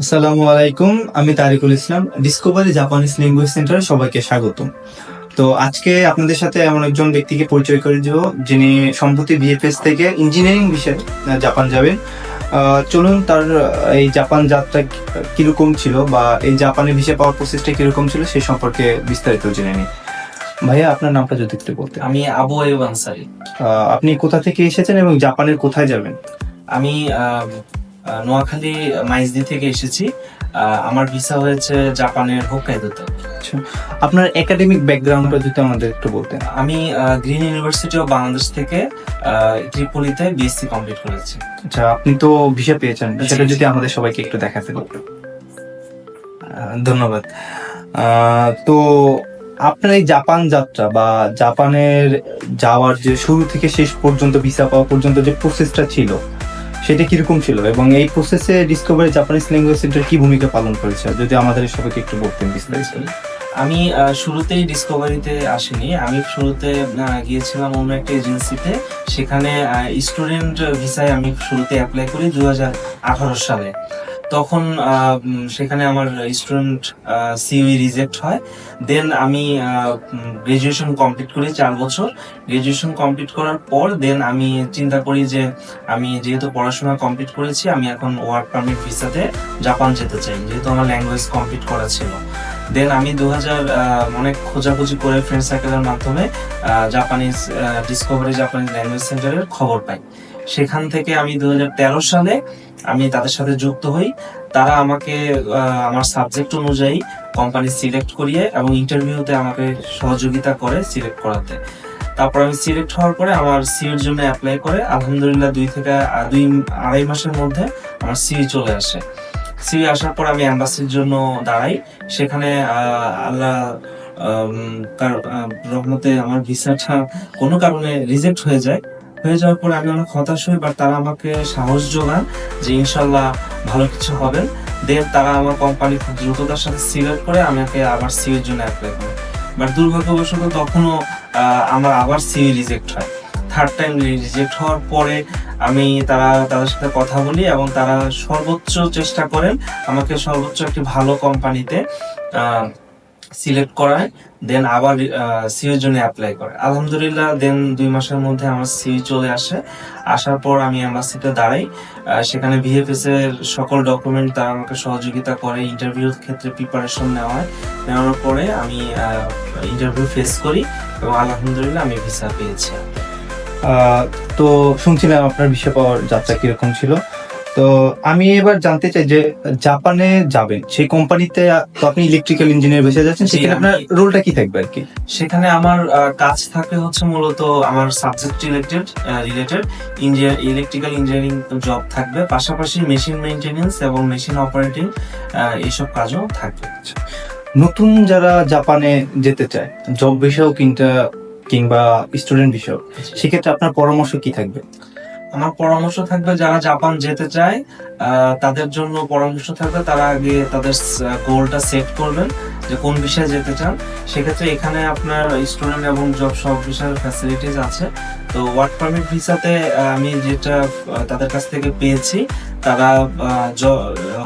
আসসালামু আলাইকুম, আমি Tarikul Islam discovery Japanese language সেন্টারে সবাইকে স্বাগত তো আজকে আপনাদের সাথে এমন একজন ব্যক্তিকে পরিচয় করে দেব, যিনি সম্প্রতি বিএফএস থেকে ইঞ্জিনিয়ারিং বিষয়ে জাপান যাবেন। চলুন তার এই জাপান যাত্রা কীরকম ছিল বা এই জাপানে ভিসা পাওয়ার প্রসেসটা কীরকম ছিল সে সম্পর্কে বিস্তারিত জেনে নিই। ভাইয়া আপনার নামটা যদি একটু বলতেন। আমি আবু আয়ুব আনসারি। আপনি কোথা থেকে এসেছেন এবং জাপানের কোথায় যাবেন? আমি নোয়াখালী মাইজদি থেকে এসেছি। আমার ভিসা হয়েছে জাপানের হোক্কাইদোতে। আপনার একাডেমিক ব্যাকগ্রাউন্ডটা যদি আমাদের একটু বলতেন। আমি গ্রিন ইউনিভার্সিটি অফ বাংলাদেশ থেকে আহ, ত্রিপুলিতে বিএসসি কমপ্লিট করেছি। আচ্ছা আপনি তো ভিসা পেয়েছেন। সেটা যদি আমাদের সবাইকে একটু দেখাতে পারতেন ধন্যবাদ। তো আপনার এই জাপান যাত্রা বা জাপানের যাওয়ার যে শুরু থেকে শেষ পর্যন্ত ভিসা পাওয়া পর্যন্ত যে প্রসেসটা ছিল, সেটা কীরকম ছিল? এবং এই প্রসেসে ডিসকভারি জাপানিজ ল্যাঙ্গুয়েজ সেন্টার কি ভূমিকা পালন করেছে? যদি আমাদের সবাইকে একটু বলতেন বিস্তারিত। আমি শুরুতেই ডিসকভারিতে আসিনি। আমি শুরুতে গিয়েছিলাম অন্য একটা এজেন্সিতে। সেখানে স্টুডেন্ট ভিসায় আমি শুরুতে অ্যাপ্লাই করি দু হাজার আঠারো সালে। তখন সেখানে আমার স্টুডেন্ট সিইউ রিজেক্ট হয়। দেন আমি গ্রাজুয়েশন কমপ্লিট করি চার বছর। গ্রাজুয়েশন কমপ্লিট করার পর দেন আমি চিন্তা করি যে, আমি যেহেতু পড়াশোনা কমপ্লিট করেছি, আমি এখন ওয়ার্ক পারমিট ভিসাতে জাপান যেতে চাই। যেহেতু আমার ল্যাঙ্গুয়েজ কমপ্লিট করা ছিল। দেন আমি দু হাজার অনেক খোঁজাখুঁজি করে ফ্রেন্ড সার্কেলের মাধ্যমে জাপানিজ ডিসকভারি জাপানিজ ল্যাঙ্গুয়েজ সেন্টারের খবর পাই। সেখান থেকে আমি দু হাজার তেরো সালে আমি তাদের সাথে যুক্ত হই। তারা আমাকে আমার সাবজেক্ট অনুযায়ী কোম্পানি সিলেক্ট করিয়ে এবং ইন্টারভিউতে আমাকে সহযোগিতা করে সিলেক্ট করাতে। তারপর আমি সিলেক্ট হওয়ার পরে আমার সিএর জন্য অ্যাপ্লাই করে, আলহামদুলিল্লাহ দুই থেকে দুই আড়াই মাসের মধ্যে আমার সিই চলে আসে। সিই আসার পর আমি অ্যাম্বাসির জন্য দাঁড়াই। সেখানে আল্লাহ তার রহমতে আমার ভিসাটা কোনো কারণে রিজেক্ট হয়ে যায়। হয়ে যাওয়ার পরে আমি অনেক হতাশ হই বাট তারা আমাকে সাহস যোগান যে ইনশাল্লাহ ভালো কিছু হবে। দেন তারা আমার কোম্পানি খুব দ্রুততার সাথে সিলেক্ট করে, আমাকে আবার সিএর জন্য অ্যাপ্লাই করে। বাট দুর্ভাগ্যবশত তখনও আমার আবার সিএ রিজেক্ট হয়। থার্ড টাইম রিজেক্ট হওয়ার পরে আমি তারা, তাদের সাথে কথা বলি এবং তারা সর্বোচ্চ চেষ্টা করেন আমাকে সর্বোচ্চ একটি ভালো কোম্পানিতে সিলেক্ট করায় দেন আবার সিওর জন্য অ্যাপ্লাই করে। আলহামদুলিল্লাহ দেন দুই মাসের মধ্যে আমার সিই চলে আসে। আসার পর আমি এম্বাসিতে দাঁড়াই। সেখানে ভিএফএস এর সকল ডকুমেন্ট তারা আমাকে সহযোগিতা করে ইন্টারভিউর ক্ষেত্রে প্রিপারেশন নেওয়া হয় নেওয়ার পরে আমি ইন্টারভিউ ফেস করি এবং আলহামদুলিল্লাহ আমি ভিসা পেয়েছি। তো শুনছিলাম আপনার ভিসা পাওয়ার যাত্রা কীরকম ছিল? তো আমি এবার জানতে চাই যে জাপানে যাবেন সেই কোম্পানিতে তো আপনি ইলেকট্রিক্যাল ইঞ্জিনিয়ার বেসে যাচ্ছেন সেখানে আপনার রোলটা কি থাকবে আর কি? সেখানে আমার কাজ থাকে হচ্ছে মূলত আমার subject related related engineer electrical engineering job থাকবে পাশাপাশি মেশিন মেইনটেনেন্স এবং মেশিন অপারেটিং এইসব কাজও থাকবে। নতুন যারা জাপানে যেতে চায় জব বিষয়েও কিংবা কিংবা স্টুডেন্ট বিষয় সেক্ষেত্রে আপনার পরামর্শ কি থাকবে? আমার পরামর্শ থাকবে যারা জাপান যেতে চায় তাদের জন্য পরামর্শ থাকবে, তারা আগে তাদের গোলটা সেট করবেন যে কোন বিষয়ে যেতে চান। সেক্ষেত্রে এখানে আপনার স্টুডেন্ট এবং জব সব বিষয়ের ফ্যাসিলিটিস আছে। তো ওয়ার্ক পারমিট ভিসাতে আমি যেটা তাদের কাছ থেকে পেয়েছি, তারা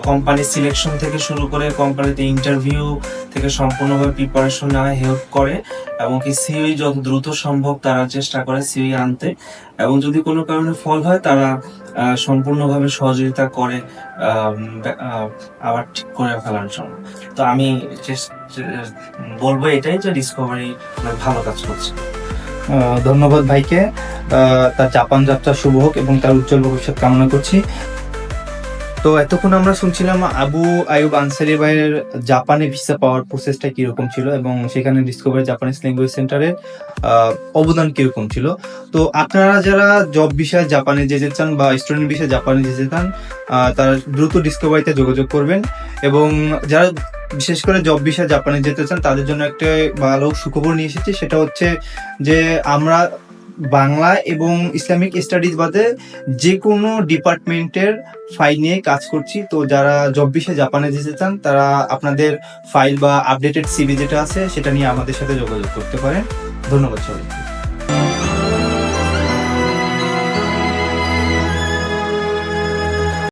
কোম্পানি সিলেকশন থেকে শুরু করে কোম্পানিতে ইন্টারভিউ থেকে সম্পূর্ণভাবে প্রিপারেশন নেওয়া হেল্প করে, এবং কি সিওই যত দ্রুত সম্ভব তারা চেষ্টা করে সিওই আনতে, এবং যদি কোনো কারণে ফল হয় তারা সম্পূর্ণভাবে সহযোগিতা করে আবার ঠিক করে ফেলার জন্য। তো আমি বলব এটাই যে ডিসকভারি অনেক ভালো কাজ করছে। ধন্যবাদ ভাইকে। তার জাপান যাত্রা শুভ হোক এবং তার উজ্জ্বল ভবিষ্যৎ কামনা করছি। তো এতক্ষণ আমরা শুনছিলাম আবু আয়ুব আনসারি ভাইয়ের জাপানে ভিসা পাওয়ার প্রসেসটা কীরকম ছিল এবং সেখানে ডিসকভারি জাপানিজ ল্যাঙ্গুয়েজ সেন্টারের অবদান কীরকম ছিল। তো আপনারা যারা জব বিষয়ে জাপানে যেতে চান বা স্টুডেন্ট বিষয়ে জাপানে যেতে চান তারা দ্রুত ডিসকভারিতে যোগাযোগ করবেন এবং যারা বিশেষ করে জব বিষয়ে জাপানে যেতে চান, তাদের জন্য একটা ভালো সুখবর নিয়ে এসেছি। সেটা হচ্ছে যে আমরা বাংলা এবং ইসলামিক স্টাডিজ বাদে যে কোনো ডিপার্টমেন্টের ফাইল নিয়ে কাজ করছি। তো যারা জব বিষয়ে জাপানে যেতে চান, তারা আপনাদের ফাইল বা আপডেটেড সিভি যেটা আছে, সেটা নিয়ে আমাদের সাথে যোগাযোগ করতে পারেন। ধন্যবাদ সবাইকে।